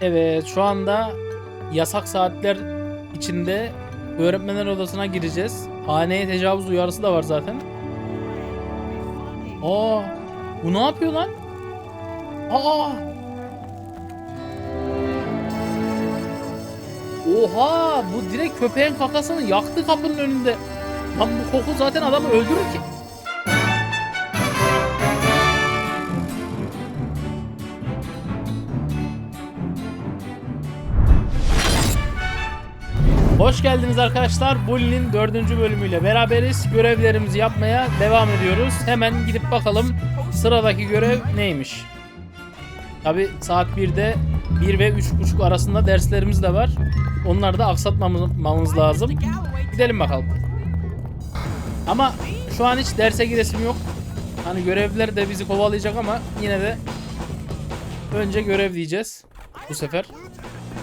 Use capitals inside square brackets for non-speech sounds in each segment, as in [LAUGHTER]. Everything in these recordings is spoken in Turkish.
Evet şu anda yasak saatler içinde öğretmenler odasına gireceğiz. Haneye tecavüz uyarısı da var zaten. Aa, bu ne yapıyor lan? Aa! Oha! Bu direkt köpeğin kakasını yaktı kapının önünde. Lan bu koku zaten adamı öldürür ki. Hoş geldiniz arkadaşlar. Bully'nin dördüncü bölümüyle beraberiz. Görevlerimizi yapmaya devam ediyoruz. Hemen gidip bakalım sıradaki görev neymiş. Tabi saat 1'de 1 ve 3.30 arasında derslerimiz de var. Onları da aksatmamamız lazım. Gidelim bakalım. Ama şu an hiç derse giresim yok. Hani görevliler de bizi kovalayacak ama yine de önce görev diyeceğiz bu sefer.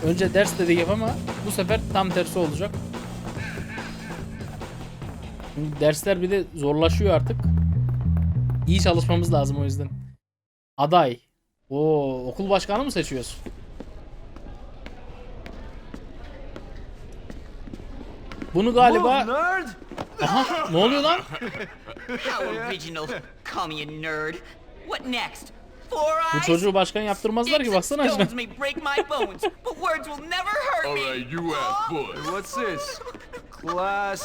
Önce ders dedik hep ama bu sefer tam tersi olacak. Çünkü dersler bir de zorlaşıyor artık. İyi çalışmamız lazım o yüzden. Aday. Oo, okul başkanı mı seçiyoruz? Bunu galiba... Aha ne oluyor lan? How original. Call me a nerd. What next? Bu çocuğu başkan yaptırmazlar ki baksana me. Alright, you Bush. What's this? Class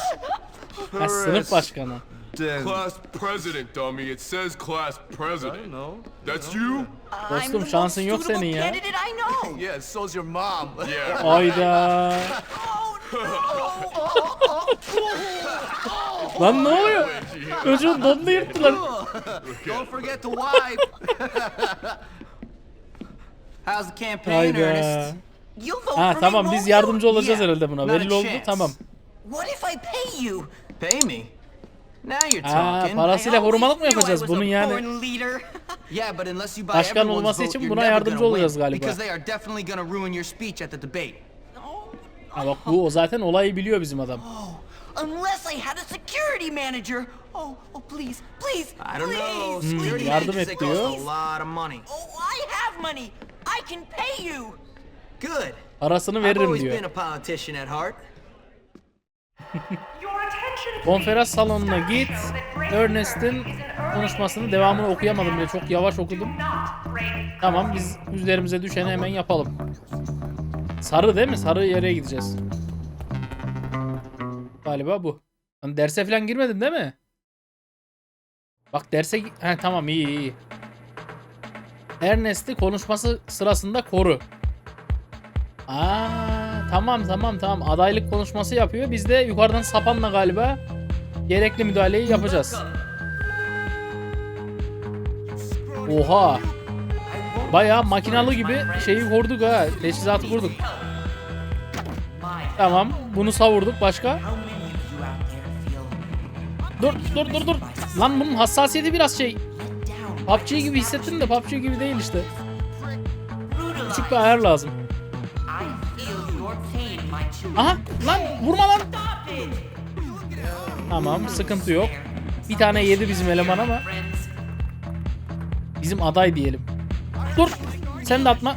Ha, sınıf başkanı. president. Class president, dummy. It says class I president. know. That's you? I'm Dostum, the şansın yok senin ya. candidate I know. [LAUGHS] Yeah, so's your mom. Yeah. Ayda. Lan ne oluyor? Çocuğun donunu yırttılar. Don't forget to wipe. [LAUGHS] How's the campaign, Hayda. Ernest? You'll vote Ha for tamam me, biz won't yardımcı olacağız Yeah, herhalde buna. not a Belli oldu chance. tamam. What if I pay you? Pay me? Now you're talking. parasıyla I always korumalık mı yapacağız? Bunun yani. [LAUGHS] Yeah, but unless you buy Başkan everyone's olması vote, için you're buna never yardımcı gonna olacağız win, galiba. Because they are definitely gonna ruin your speech at the debate. Ha bak bu o zaten olayı biliyor bizim adam. Unless I had a security manager. Oh, oh please, please, I don't know. please, Security please. yardım managers, et cost diyor. a lot of money. Oh, I have money. I can pay you. Good. Parasını I've veririm always diyor. been a politician at heart. Konferans salonuna git. Ernest'in konuşmasını devamını okuyamadım bile. Çok yavaş okudum. Tamam biz üzerimize düşeni hemen yapalım. Sarı değil mi? Sarı yere gideceğiz. Galiba bu. Lan derse falan girmedin değil mi? Bak derse... He tamam iyi iyi. Ernest'i konuşması sırasında koru. Aa tamam tamam tamam adaylık konuşması yapıyor. Biz de yukarıdan sapanla galiba gerekli müdahaleyi yapacağız. Oha. Bayağı makinalı gibi şeyi kurduk ha. Teçhizatı kurduk. Tamam. Bunu savurduk. Başka? Dur dur dur dur. Lan bunun hassasiyeti biraz şey. PUBG gibi hissettim de PUBG gibi değil işte. Küçük bir ayar lazım. Aha lan vurma lan. Tamam sıkıntı yok. Bir tane yedi bizim eleman ama. Bizim aday diyelim. Dur. Sen de atma.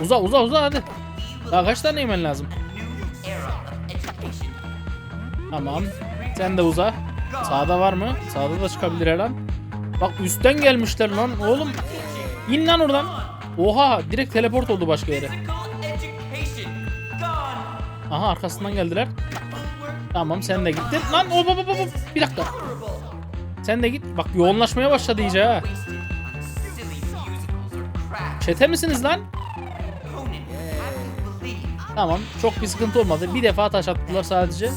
Uza uza uza hadi. Daha kaç tane yemen lazım? Tamam. Sen de uza. Sağda var mı? Sağda da çıkabilir her an. Bak üstten gelmişler lan oğlum. İn lan oradan. Oha direkt teleport oldu başka yere. Aha arkasından geldiler. Tamam sen de gittin. Lan hop hop hop. Bir dakika. Sen de git. Bak yoğunlaşmaya başladı iyice ha. Çete misiniz lan? Tamam çok bir sıkıntı olmadı. Bir defa taş attılar sadece.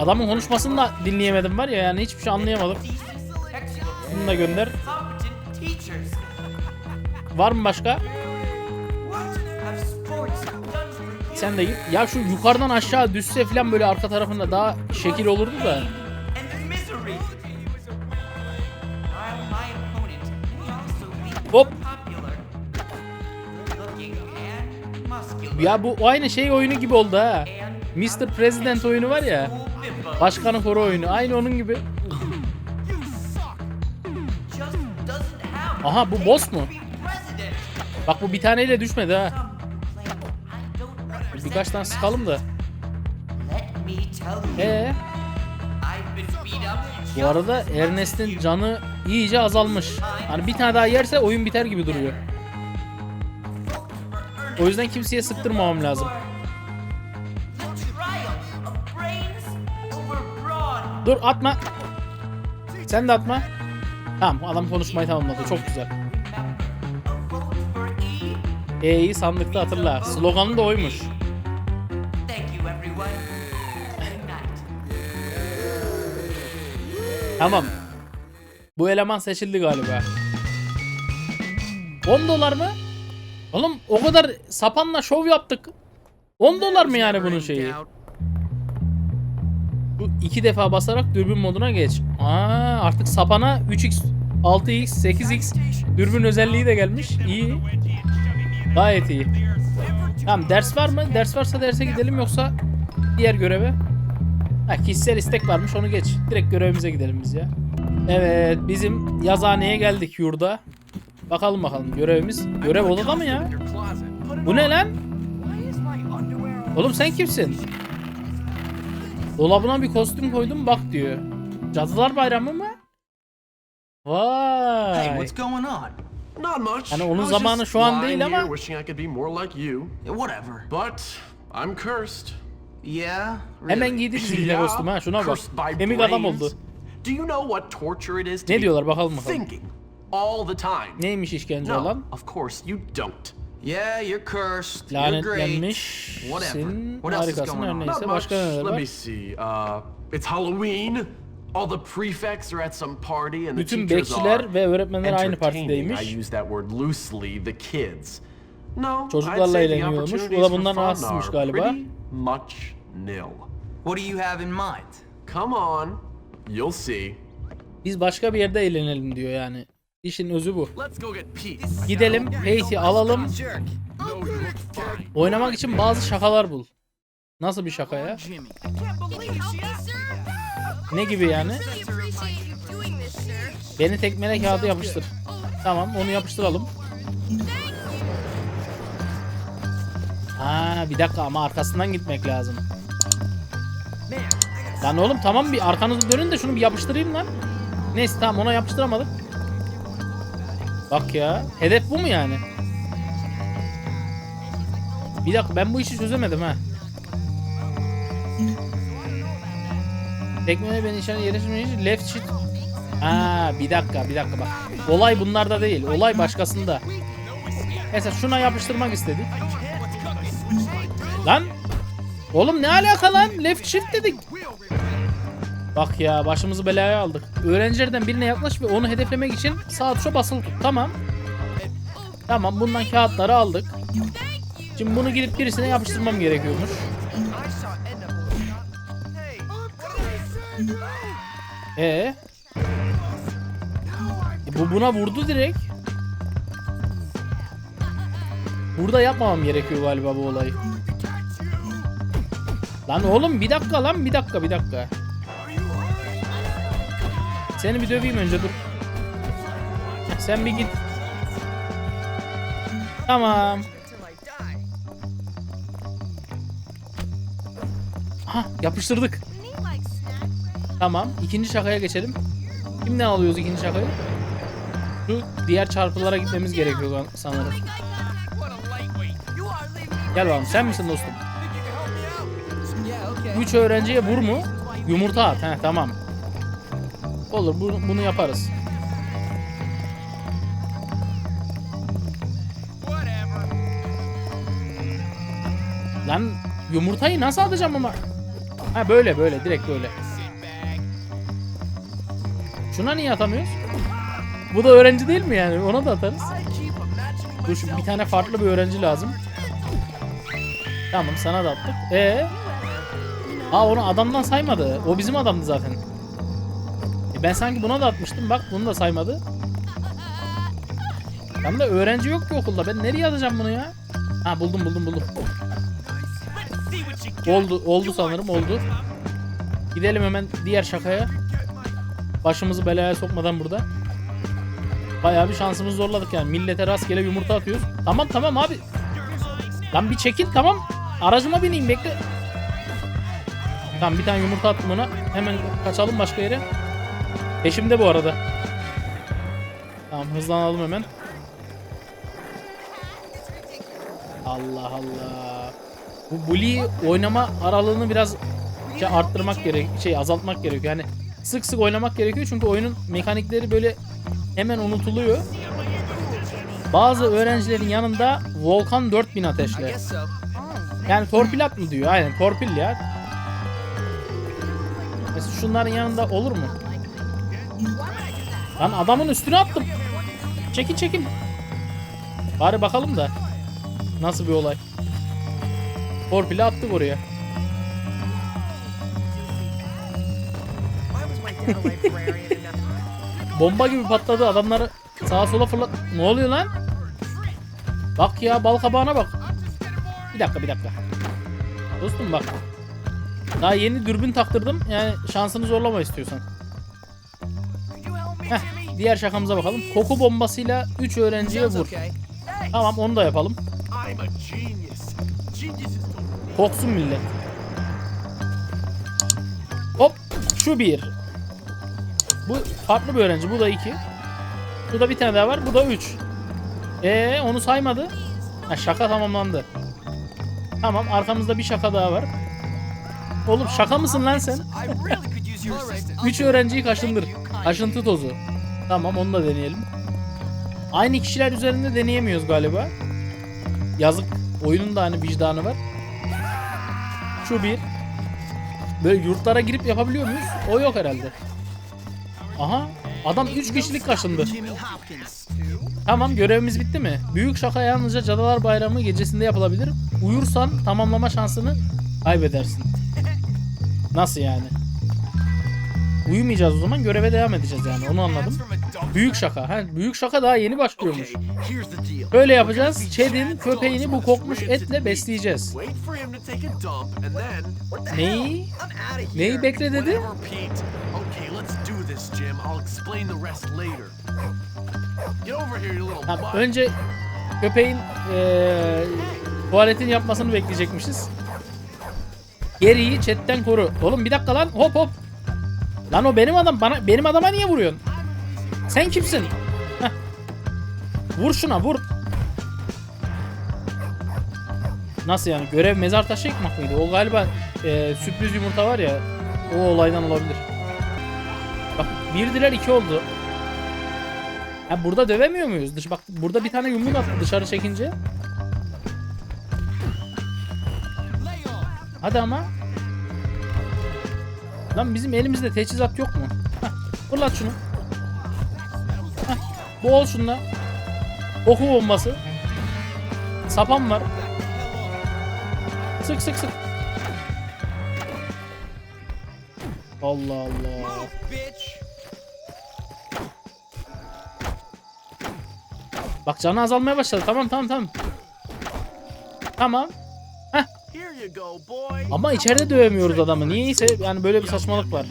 Adamın konuşmasını da dinleyemedim var ya yani hiçbir şey anlayamadım. Bunu da gönder. Var mı başka? Sen de git. Ya şu yukarıdan aşağı düşse falan böyle arka tarafında daha şekil olurdu da. Hop. Ya bu aynı şey oyunu gibi oldu ha. Mr. President oyunu var ya. Başkanı koru oyunu. Aynı onun gibi. Aha bu boss mu? Bak bu bir taneyle düşmedi ha. Birkaç tane sıkalım da. Ee, bu arada Ernest'in canı iyice azalmış. Hani bir tane daha yerse oyun biter gibi duruyor. O yüzden kimseye sıktırmamam lazım. Dur atma. Sen de atma. Tamam adam konuşmayı tamamladı. Çok güzel. E'yi sandıkta hatırla. Sloganı da oymuş. Tamam. Bu eleman seçildi galiba. 10 dolar mı? Oğlum o kadar sapanla şov yaptık. 10 dolar mı yani bunun şeyi? İki defa basarak dürbün moduna geç. Aa, artık sapana 3x, 6x, 8x dürbün özelliği de gelmiş. İyi. Gayet iyi. Tamam ders var mı? Ders varsa derse gidelim yoksa diğer göreve. Ha kişisel istek varmış onu geç. Direkt görevimize gidelim biz ya. Evet bizim yazıhaneye geldik yurda. Bakalım bakalım görevimiz. Görev odada mı ya? Bu ne lan? Oğlum sen kimsin? Dolabına bir kostüm koydum bak diyor. Cadılar Bayramı mı? Vay. Hey, what's going on? Not much. Yani onun zamanı şu an değil ama- Wishing I could be more like you, Yeah, whatever. but I'm cursed. Yeah. Hemen really? giydi bizimkiler kostüm ha şuna bak. cursed by Kemik adam brains. oldu. Do you know what torture it is to Ne diyorlar bakalım bakalım. thinking all the time? Neymiş işkence No, olan? of course you don't. Yeah, you're cursed. Lanetlenmiş. Whatever. What else is going on? neyse. Not much. Let me see. Uh, it's Halloween. All the prefects are at some party and the Bütün teachers bekçiler are ve öğretmenler aynı entertaining. partideymiş. I use that word loosely. The kids. No, I'd Çocuklarla say the eğleniyormuş. Bu da opportunities for bundan fun rahatsızmış are galiba. pretty much nil. What do you have in mind? Come on, you'll see. Biz başka bir yerde eğlenelim diyor yani. İşin özü bu. Gidelim, Hate'i alalım. Oynamak için bazı şakalar bul. Nasıl bir şaka ya? Ne gibi yani? Beni tekmele kağıdı yapıştır. Tamam onu yapıştıralım. Ha bir dakika ama arkasından gitmek lazım. Lan oğlum tamam bir arkanızı dönün de şunu bir yapıştırayım lan. Neyse tamam ona yapıştıramadık. Bak ya. Hedef bu mu yani? Bir dakika ben bu işi çözemedim ha. Tekmeye beni işaret yerleştirmeyi left shift. Ha bir dakika bir dakika bak. Olay bunlarda değil. Olay başkasında. Mesela şuna yapıştırmak istedik. Lan Oğlum ne alaka lan? Left shift dedik. Bak ya başımızı belaya aldık. Öğrencilerden birine yaklaş ve onu hedeflemek için sağ tuşa basılı tut. Tamam. Tamam bundan kağıtları aldık. Şimdi bunu gidip birisine yapıştırmam gerekiyormuş. Ee? E, bu buna vurdu direkt. Burada yapmamam gerekiyor galiba bu olayı. Lan oğlum bir dakika lan bir dakika bir dakika. Seni bir döveyim önce dur. Sen bir git. Tamam. Aha yapıştırdık. Tamam ikinci şakaya geçelim. Kimden alıyoruz ikinci şakayı? Şu diğer çarpılara gitmemiz gerekiyor sanırım. Gel bakalım sen misin dostum? Üç öğrenciye vur mu? Yumurta at. He tamam. Olur bu- bunu yaparız. Lan yumurtayı nasıl atacağım ama? Ha böyle böyle direkt böyle. Şuna niye atamıyoruz? Bu da öğrenci değil mi yani? Ona da atarız. Dur şu bir tane farklı bir öğrenci lazım. Tamam sana da attık. Ee? Aa onu adamdan saymadı. O bizim adamdı zaten. Ben sanki buna da atmıştım. Bak bunu da saymadı. Tam da öğrenci yok ki okulda. Ben nereye atacağım bunu ya? Ha buldum buldum buldum. Oldu oldu sanırım oldu. Gidelim hemen diğer şakaya. Başımızı belaya sokmadan burada. Bayağı bir şansımızı zorladık yani. Millete rastgele yumurta atıyoruz. Tamam tamam abi. Lan bir çekil tamam. Aracıma bineyim bekle. Tamam bir tane yumurta attım ona. Hemen kaçalım başka yere. Peşimde bu arada. Tamam hızlanalım hemen. Allah Allah. Bu bully oynama aralığını biraz şey arttırmak gerek, şey azaltmak gerekiyor. Yani sık sık oynamak gerekiyor çünkü oyunun mekanikleri böyle hemen unutuluyor. Bazı öğrencilerin yanında Volkan 4000 ateşle. Yani torpil at mı diyor? Aynen torpil ya. Mesela şunların yanında olur mu? Lan adamın üstüne attım. Çekin çekin. Bari bakalım da. Nasıl bir olay. Torpili attık oraya. Bomba gibi patladı adamları sağa sola fırlat. Ne oluyor lan? Bak ya bal kabağına bak. Bir dakika bir dakika. Dostum bak. Daha yeni dürbün taktırdım. Yani şansını zorlama istiyorsan. Heh, diğer şakamıza bakalım. Koku bombasıyla 3 öğrenciye vur. Tamam onu da yapalım. Koksun millet. Hop şu bir. Bu farklı bir öğrenci. Bu da iki. Bu da bir tane daha var. Bu da üç. Ee onu saymadı. Ha, şaka tamamlandı. Tamam arkamızda bir şaka daha var. Oğlum şaka mısın lan sen? Üç öğrenciyi kaşındır. Kaşıntı tozu. Tamam onu da deneyelim. Aynı kişiler üzerinde deneyemiyoruz galiba. Yazık. Oyunun da hani vicdanı var. Şu bir. Böyle yurtlara girip yapabiliyor muyuz? O yok herhalde. Aha. Adam 3 kişilik kaşındı. Tamam görevimiz bitti mi? Büyük şaka yalnızca Cadılar Bayramı gecesinde yapılabilir. Uyursan tamamlama şansını kaybedersin. Nasıl yani? Uyumayacağız o zaman göreve devam edeceğiz yani onu anladım. Büyük şaka. Ha, büyük şaka daha yeni başlıyormuş. Böyle yapacağız. Chad'in köpeğini bu kokmuş etle besleyeceğiz. Neyi? Neyi bekle dedi? mutt. önce köpeğin eee tuvaletin yapmasını bekleyecekmişiz. Geriyi chatten koru. Oğlum bir dakika lan. Hop hop. Lan o benim adam. Bana benim adama niye vuruyorsun? Sen kimsin? Heh. Vur şuna vur. Nasıl yani? Görev mezar taşı yıkmak mıydı? O galiba eee, sürpriz yumurta var ya. O olaydan olabilir. Bak birdiler iki oldu. Ha burada dövemiyor muyuz? Dış bak burada bir tane yumruk attı dışarı çekince. Hadi ama. Lan bizim elimizde teçhizat yok mu? Heh, fırlat şunu. Heh, boğul şunla. Oku bombası. Sapan var. Sık sık sık. Allah Allah. Bak canı azalmaya başladı. Tamam tamam tamam. Tamam. Ama içeride dövemiyoruz adamı. Niyeyse yani böyle bir saçmalık var.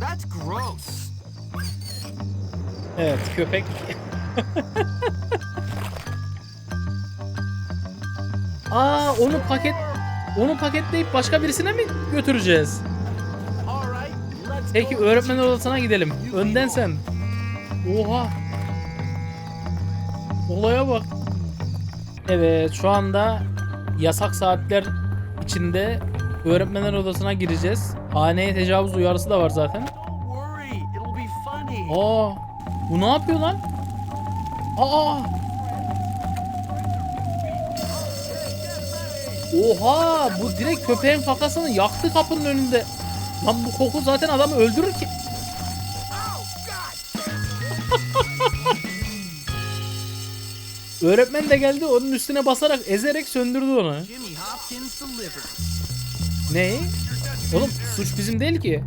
That's gross. Evet köpek. [LAUGHS] Aa onu paket onu paketleyip başka birisine mi götüreceğiz? Peki öğretmen odasına gidelim. Önden sen. Oha. Olaya bak. Evet şu anda yasak saatler içinde öğretmenler odasına gireceğiz. Haneye tecavüz uyarısı da var zaten. Aa, bu ne yapıyor lan? Aa. Oha, bu direkt köpeğin kakasını yaktı kapının önünde. Lan bu koku zaten adamı öldürür ki. Öğretmen de geldi onun üstüne basarak ezerek söndürdü onu. Ne? Oğlum suç bizim değil ki.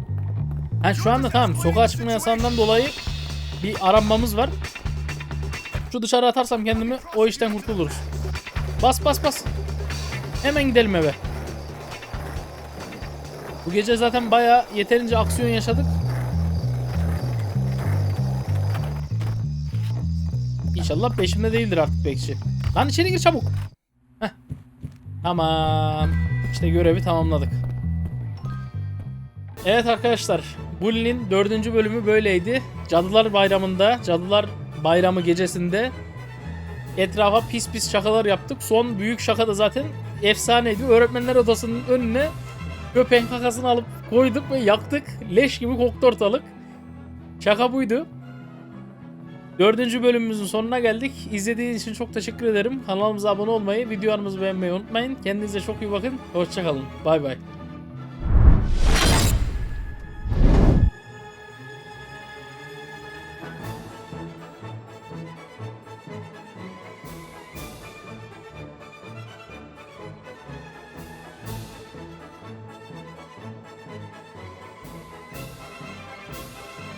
Ha şu anda tamam sokağa çıkma yasağından dolayı bir aranmamız var. Şu dışarı atarsam kendimi o işten kurtuluruz. Bas bas bas. Hemen gidelim eve. Bu gece zaten bayağı yeterince aksiyon yaşadık. İnşallah peşimde değildir artık bekçi. Lan içeri gir çabuk. Heh. Tamam. İşte görevi tamamladık. Evet arkadaşlar. Bully'nin dördüncü bölümü böyleydi. Cadılar Bayramı'nda, Cadılar Bayramı gecesinde etrafa pis pis şakalar yaptık. Son büyük şaka da zaten efsaneydi. Öğretmenler odasının önüne köpeğin kakasını alıp koyduk ve yaktık. Leş gibi koktu ortalık. Şaka buydu. Dördüncü bölümümüzün sonuna geldik. İzlediğiniz için çok teşekkür ederim. Kanalımıza abone olmayı, videolarımızı beğenmeyi unutmayın. Kendinize çok iyi bakın. Hoşçakalın. Bay bay.